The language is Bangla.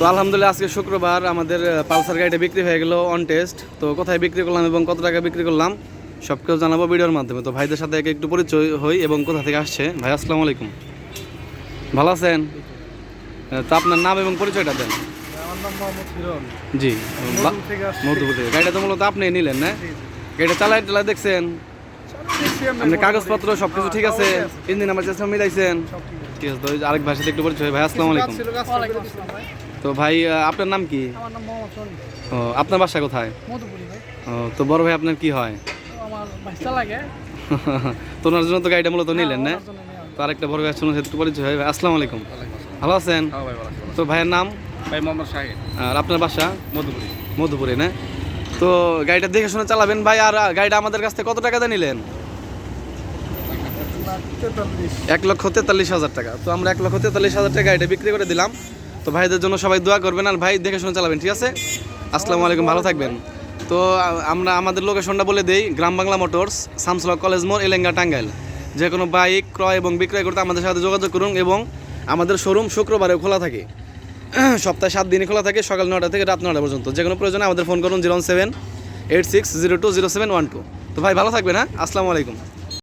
তো আলহামদুলিল্লাহ আজকে শুক্রবার আমাদের পালসার গাড়িটা বিক্রি হয়ে গেল অন টেস্ট তো কোথায় বিক্রি করলাম এবং কত টাকা বিক্রি করলাম সব কিছু জানাব ভিডিওর মাধ্যমে। তো ভাইদের সাথে একে একটু পরিচয় হই এবং কোথা থেকে আসছে। ভাই আসসালামু আলাইকুম। ভালো আছেন? তো আপনার নাম এবং পরিচয়টা দেন। জি মধুপুর থেকে গাড়িটা তো মূলত আপনি নিলেন না? গাড়িটা চালাই টালাই দেখছেন? আপনার কাগজপত্র সব কিছু ঠিক আছে। হ্যাঁ, ইঞ্জিন নাম্বার চেষ্টা মিলাইছেন। ঠিক আছে। তো আরেক ভাইয়ের সাথে একটু পরিচয় হয়। ভাই আসসালামু আলাইকুম। ভাই। তো ভাই আপনার নাম কি? আমার নাম মোহাম্মদ সনি ও আপনার বাসা কোথায়? ও তো বড় ভাই আপনার কি হয়? তো আমার বাচ্চা লাগে। তো ওনার জন্য তো গাড়িটা মূলত নিলেন না। তো আরেকটা বড় ভাই শুনুন একটু পরিচয় ভাই আসসালামু আলাইকুম। ভালো আছেন? হ্যাঁ ভাই তো ভাইয়ের নাম? ভাই মোহাম্মদ শাহিদ আর আপনার বাসা? মধুপুরি। মধুপুরে না? তো গাড়িটা দেখে শুনে চালাবেন। ভাই আর গাড়িটা আমাদের কাছ থেকে কত টাকা দিয়ে নিলেন। এক লক্ষ তেতাল্লিশ হাজার টাকা। তো আমরা এক লক্ষ তেতাল্লিশ হাজার টাকা এটা বিক্রি করে দিলাম। তো ভাইদের জন্য সবাই দোয়া করবেন আর ভাই দেখে শুনে চালাবেন, ঠিক আছে? আসসালামু আলাইকুম, ভালো থাকবেন। তো আমরা আমাদের লোকেশনটা বলে দেই, গ্রাম বাংলা মোটরস, শামসুল্লাহ কলেজ মোড়, এলেঙ্গা টাঙ্গাইল। যে কোনো বাইক ক্রয় এবং বিক্রয় করতে আমাদের সাথে যোগাযোগ করুন এবং আমাদের শোরুম শুক্রবারেও খোলা থাকে। সপ্তাহে সাত দিনই খোলা থাকে, সকাল নটা থেকে রাত নটা পর্যন্ত। যে কোনো প্রয়োজনে আমাদের ফোন করুন zero seven eight six zero two zero seven one two. তো ভাই ভালো থাকবেন হ্যাঁ? আসসালামু আলাইকুম।